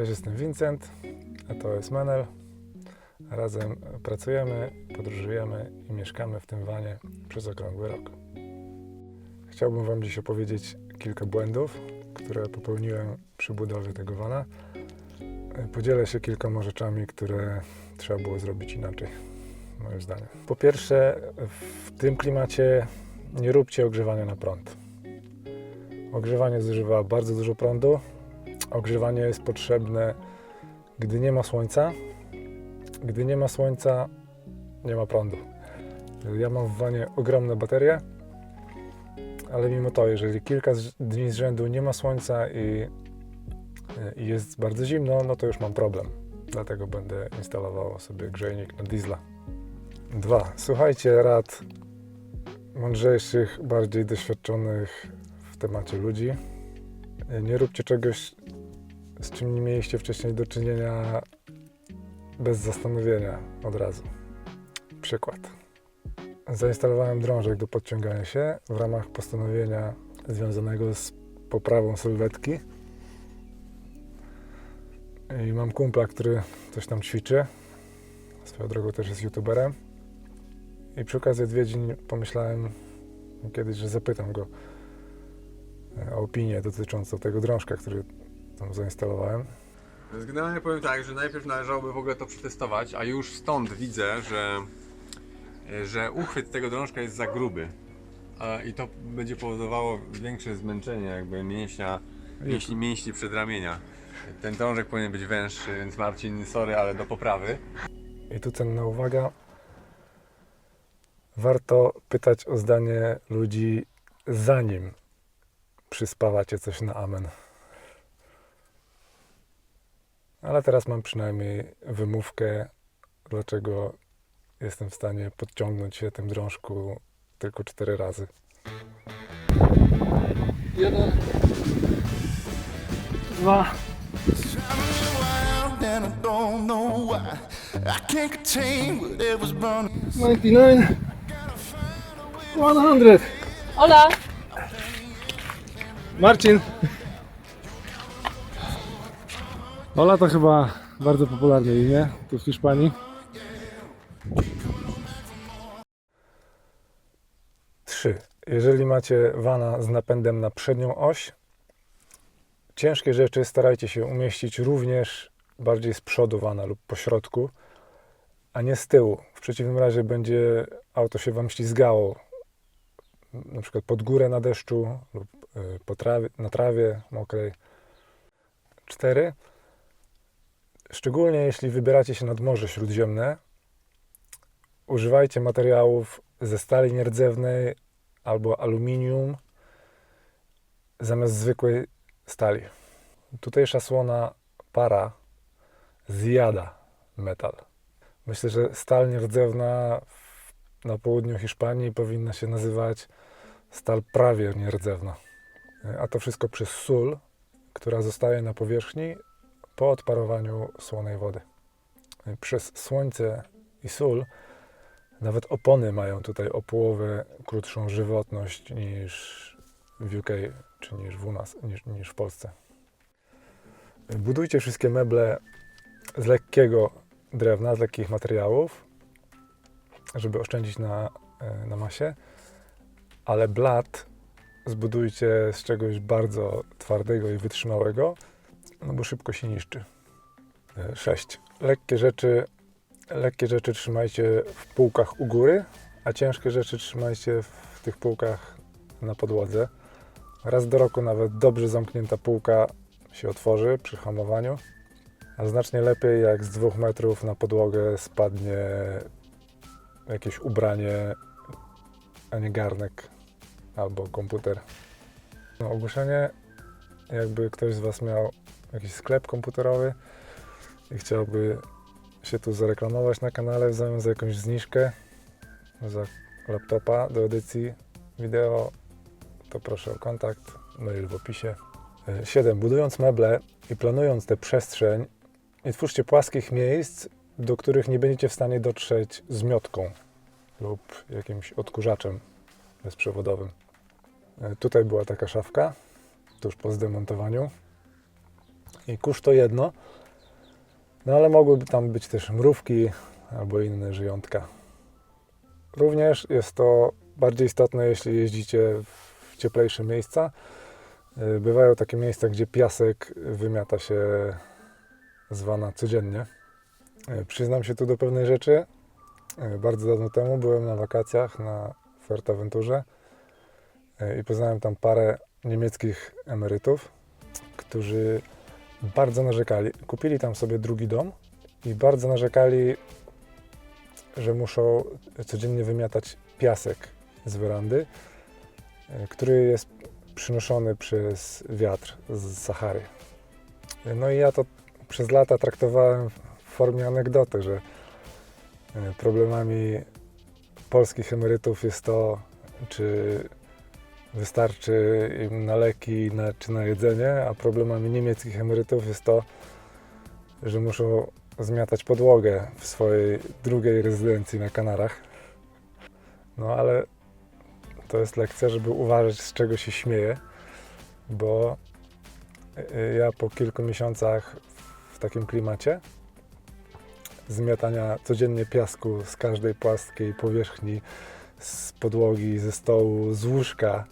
Cześć, jestem Vincent, a to jest Menel. Razem pracujemy, podróżujemy i mieszkamy w tym wanie przez okrągły rok. Chciałbym Wam dziś opowiedzieć kilka błędów, które popełniłem przy budowie tego wana. Podzielę się kilkoma rzeczami, które trzeba było zrobić inaczej, moim zdaniem. Po pierwsze, w tym klimacie nie róbcie ogrzewania na prąd. Ogrzewanie zużywa bardzo dużo prądu, Ogrzewanie jest potrzebne, gdy nie ma słońca. Gdy nie ma słońca, nie ma prądu. Ja mam w wanie ogromne baterie, ale mimo to, jeżeli kilka dni z rzędu nie ma słońca i, i jest bardzo zimno, no to już mam problem. Dlatego będę instalował sobie grzejnik na diesla. Dwa. Słuchajcie rad mądrzejszych, bardziej doświadczonych w temacie ludzi. Nie róbcie czegoś, z czym nie mieliście wcześniej do czynienia bez zastanowienia od razu. Przykład. Zainstalowałem drążek do podciągania się w ramach postanowienia związanego z poprawą sylwetki. I mam kumpla, który coś tam ćwiczy. Swoją drogą też jest youtuberem. I przy okazji odwiedzin pomyślałem kiedyś, że zapytam go, e, o opinię dotyczącą tego drążka, który tam zainstalowałem. Więc generalnie powiem tak, że najpierw należałoby w ogóle to przetestować, a już stąd widzę, że, że uchwyt tego drążka jest za gruby. I to będzie powodowało większe zmęczenie jakby mięśnia, mięśni, mięśni przedramienia. Ten drążek powinien być węższy, więc Marcin, sorry, ale do poprawy. I tu cenna uwaga. Warto pytać o zdanie ludzi zanim przyspawacie coś na amen. Ale teraz mam przynajmniej wymówkę, dlaczego jestem w stanie podciągnąć się tym drążku tylko cztery razy. Jeden. Dwa. around and I don't know Ola to chyba bardzo popularne imię tu w Hiszpanii. Trzy. Jeżeli macie wana z napędem na przednią oś, ciężkie rzeczy starajcie się umieścić również bardziej z przodu wana lub po środku, a nie z tyłu. W przeciwnym razie będzie auto się Wam ślizgało, na przykład pod górę na deszczu lub y, po trawie, na trawie mokrej. Cztery. Szczególnie jeśli wybieracie się nad Morze Śródziemne, używajcie materiałów ze stali nierdzewnej albo aluminium zamiast zwykłej stali. Tutejsza słona para zjada metal. Myślę, że stal nierdzewna na południu Hiszpanii powinna się nazywać stal prawie nierdzewna. A to wszystko przez sól, która zostaje na powierzchni po odparowaniu słonej wody. Przez słońce i sól nawet opony mają tutaj o połowę krótszą żywotność niż w UK czy niż w, nas, niż, niż w Polsce. Budujcie wszystkie meble z lekkiego drewna, z lekkich materiałów, żeby oszczędzić na, e, na masie, ale blat zbudujcie z czegoś bardzo twardego i wytrzymałego, no bo szybko się niszczy. 6. Lekkie rzeczy lekkie rzeczy trzymajcie w półkach u góry, a ciężkie rzeczy trzymajcie w tych półkach na podłodze. Raz do roku nawet dobrze zamknięta półka się otworzy przy hamowaniu, a znacznie lepiej jak z dwóch metrów na podłogę spadnie jakieś ubranie, a nie garnek albo komputer. No, ogłoszenie, jakby ktoś z Was miał jakiś sklep komputerowy i chciałby się tu zareklamować na kanale w zamian za jakąś zniżkę za laptopa do edycji wideo, to proszę o kontakt, mail w opisie. 7. Budując meble i planując tę przestrzeń, nie twórzcie płaskich miejsc, do których nie będziecie w stanie dotrzeć z miotką lub jakimś odkurzaczem bezprzewodowym. E, Tutaj była taka szafka, tuż po zdemontowaniu. I kurz to jedno, no ale mogłyby tam być też mrówki albo inne żyjątka. Również jest to bardziej istotne, jeśli jeździcie w cieplejsze miejsca. Y, Bywają takie miejsca, gdzie piasek wymiata się z wana codziennie. Y, Przyznam się tu do pewnej rzeczy. Y, Bardzo dawno temu byłem na wakacjach na Fuerteventurze i poznałem tam parę niemieckich emerytów, którzy bardzo narzekali. Kupili tam sobie drugi dom i bardzo narzekali, że muszą codziennie wymiatać piasek z werandy, y, który jest przynoszony przez wiatr z Sahary. No i ja to przez lata traktowałem w formie anegdoty, że y, problemami polskich emerytów jest to, czy wystarczy im na leki na, czy na jedzenie, a problemami niemieckich emerytów jest to, że muszą zmiatać podłogę w swojej drugiej rezydencji na Kanarach. No ale to jest lekcja, żeby uważać z czego się śmieje, bo y, ja po kilku miesiącach w takim klimacie zmiatania codziennie piasku z każdej płaskiej powierzchni, z podłogi, ze stołu, z łóżka.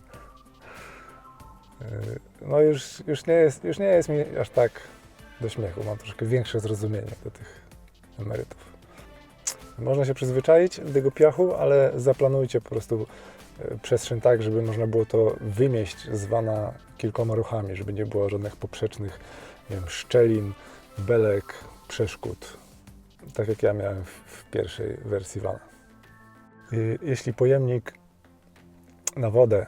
Yy, No już, już, nie jest, już nie jest mi aż tak do śmiechu. Mam troszkę większe zrozumienie do tych emerytów. Można się przyzwyczaić do tego piachu, ale zaplanujcie po prostu yy, przestrzeń tak, żeby można było to wymieść z wana kilkoma ruchami, żeby nie było żadnych poprzecznych nie wiem, szczelin, belek, przeszkód. Tak jak ja miałem w, w pierwszej wersji wana. Y, Jeśli pojemnik na wodę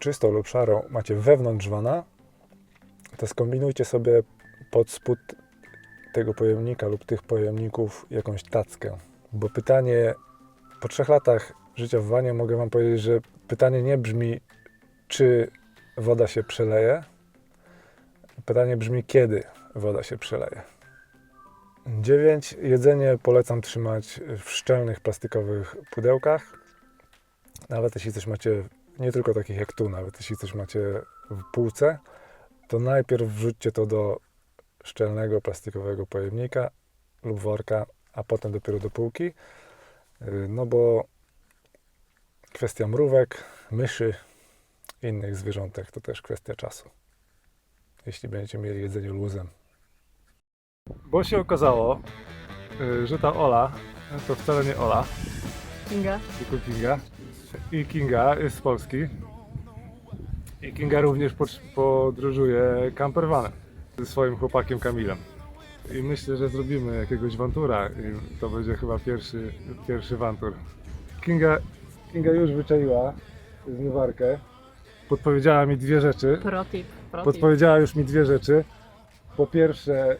czystą lub szarą macie wewnątrz wana, to skombinujcie sobie pod spód tego pojemnika lub tych pojemników jakąś tackę. Bo pytanie po trzech latach życia w wanie mogę Wam powiedzieć, że pytanie nie brzmi, czy woda się przeleje. Pytanie brzmi, kiedy woda się przeleje. 9. Jedzenie polecam trzymać w szczelnych plastikowych pudełkach. Nawet jeśli coś macie, nie tylko takich jak tu, nawet jeśli coś macie w półce, to najpierw wrzućcie to do szczelnego plastikowego pojemnika lub worka, a potem dopiero do półki. Yy, No bo kwestia mrówek, myszy, innych zwierzątek to też kwestia czasu. Jeśli będziecie mieli jedzenie luzem. Bo się okazało, y, że ta Ola to wcale nie Ola, Kinga. tylko Kinga. I Kinga jest z Polski. I Kinga również pod- podróżuje campervanem ze swoim chłopakiem Kamilem. I myślę, że zrobimy jakiegoś wantura i to będzie chyba pierwszy, pierwszy wantur. Kinga, Kinga już wyczaiła zmywarkę. Podpowiedziała mi dwie rzeczy. Pro tip. Pro tip. Podpowiedziała już mi dwie rzeczy. Po pierwsze,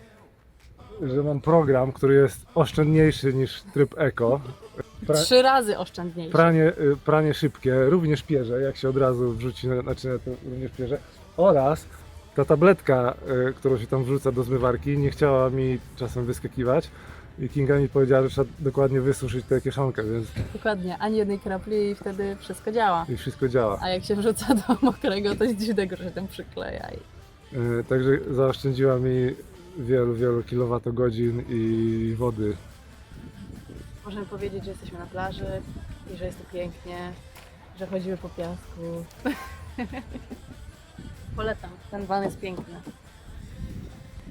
że mam program, który jest oszczędniejszy niż tryb eko. Pra, Trzy razy oszczędniejszy. pranie, y, pranie szybkie, również pierze, jak się od razu wrzuci na naczynia, to również pierze. Oraz ta tabletka, y, którą się tam wrzuca do zmywarki, nie chciała mi czasem wyskakiwać. I Kinga mi powiedziała, że trzeba dokładnie wysuszyć tę kieszonkę, więc Dokładnie, ani jednej kropli i wtedy wszystko działa. i wszystko działa. A jak się wrzuca do mokrego, to jest dziwnego, że się tam przykleja. I... Y, Także zaoszczędziła mi wielu, wielu kilowatogodzin i wody Możemy powiedzieć, że jesteśmy na plaży i że jest tu pięknie, że chodzimy po piasku. Polecam, ten van jest piękny.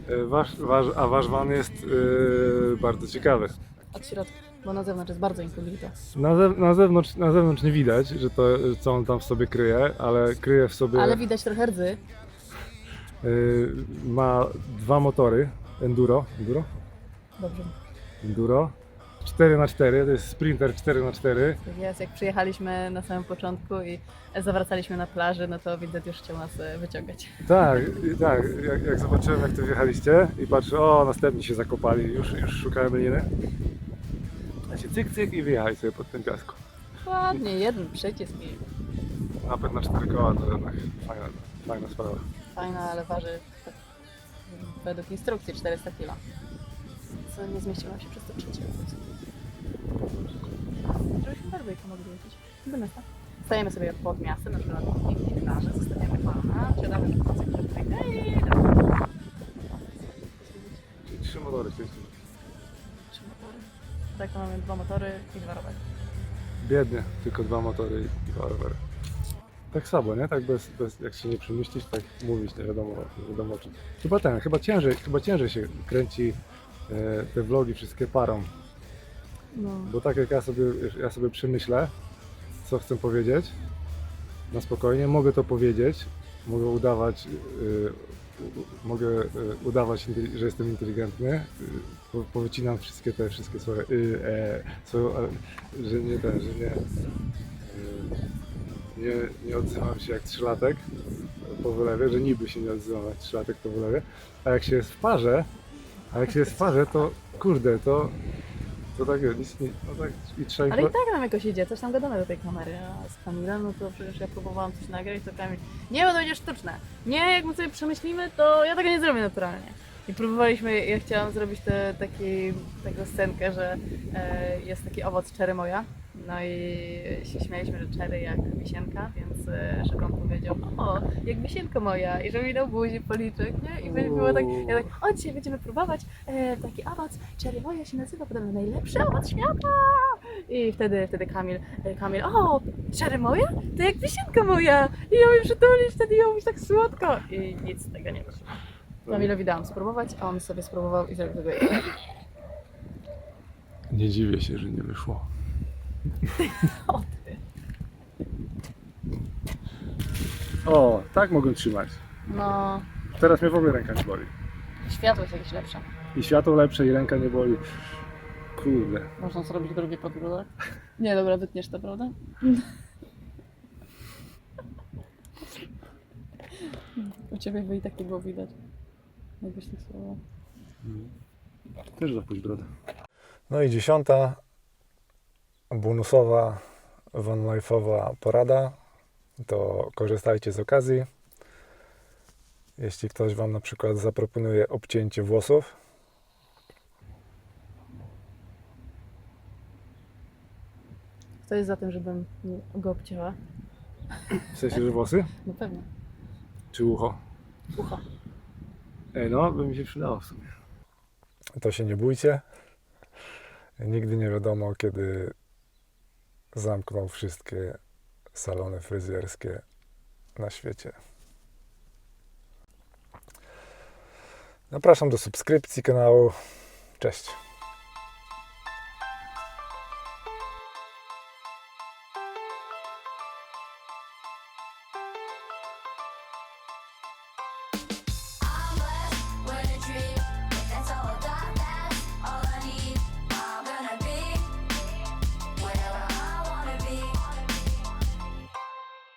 E, Wasz, wasz, a wasz van jest e, bardzo ciekawy. Od środka, bo na zewnątrz jest bardzo inkognito. Na, zew, na, zewnątrz, na zewnątrz nie widać, że to, co on tam w sobie kryje, ale kryje w sobie. Ale widać trochę rdzy. e, ma dwa motory enduro. Enduro? Dobrze. Enduro. 4x4, to jest Sprinter 4x4. Tak jest, jak przyjechaliśmy na samym początku i zawracaliśmy na plaży, no to widzę już chciał nas e, wyciągać. Tak, i tak. Jak, jak zobaczyłem, jak to wjechaliście i patrzę, o, następni się zakopali, już, już szukałem liny. Znaczy, cyk, cyk i wyjechali sobie pod tym piasku. Ładnie, jeden przycisk i Napęd na cztery koła to jednak fajna, fajna sprawa. fajna, ale waży tak, według instrukcji 400 kg. Co nie zmieściło nam się przez to trzecie. Żebyśmy bardziej mogli jeździć. Do miasta. Stajemy sobie pod miastem, na przykład na pięknej plaży, zostawiamy pana, siadamy na kocyk przed i do. trzy motory chcieliśmy. Trzy motory. Tak, to mamy dwa motory i dwa rowery. Biednie, tylko dwa motory i dwa rowery. Tak słabo, nie? Tak bez, bez jak się nie przemyślić, tak mówić, nie wiadomo, nie wiadomo o czym. Chyba ten, chyba ciężej, chyba ciężej się kręci te vlogi wszystkie parą. No. Bo tak jak ja sobie, ja sobie przemyślę, co chcę powiedzieć, na spokojnie, mogę to powiedzieć, mogę udawać, u- mogę y, udawać, że jestem inteligentny, po, powycinam wszystkie te, wszystkie swoje, y, e, swoją, e, że nie ten, że nie, nie, nie odzywam się jak trzylatek po wylewie, że niby się nie odzywam jak trzylatek po wylewie, a jak się jest w parze, a jak się parze, to kurde, to to tak, nic nie, no tak i trzeba Ale i tak nam jakoś idzie, coś tam gadamy do tej kamery, a z Kamilem, no to przecież ja próbowałam coś nagrać, to Kamil, nie, bo to będzie sztuczne. Nie, jak my sobie przemyślimy, to ja tego nie zrobię naturalnie. I próbowaliśmy, ja chciałam zrobić te, taki, taką scenkę, że e, jest taki owoc czery moja, no i się śmialiśmy, że czery jak wisienka, więc e, żeby on powiedział, o, jak wisienka moja, i że mi dał buzi policzek, nie? I było tak, ja tak, o, dzisiaj będziemy próbować e, taki owoc, czery moja się nazywa podobno najlepszy owoc świata! I wtedy, wtedy Kamil, e, Kamil, o, czery moja? To jak wisienka moja! I ją mi przytulić, wtedy ją mówić tak słodko! I nic z tego nie wyszło. Kamilowi dałam spróbować, a on sobie spróbował i zrobił tego Nie dziwię się, że nie wyszło. O ty. O, tak mogę trzymać. No, Teraz mnie w ogóle ręka nie boli. światło jest jakieś lepsze. I światło lepsze i ręka nie boli. Kurde. Można zrobić drugi podbródek. Nie, dobra, wytniesz to, prawda? U ciebie by i tak nie było widać. Jakbyś tak słowo. Też zapuść brodę. No i dziesiąta bonusowa, one-life'owa porada. To korzystajcie z okazji. Jeśli ktoś Wam na przykład zaproponuje obcięcie włosów, Kto jest za tym, żebym go obcięła? W sensie, że włosy? No pewnie. Czy ucho? Ucho. Ej, no, by mi się przydało w sumie. to się nie bójcie. Nigdy nie wiadomo, kiedy zamkną wszystkie salony fryzjerskie na świecie. Zapraszam do subskrypcji kanału. Cześć.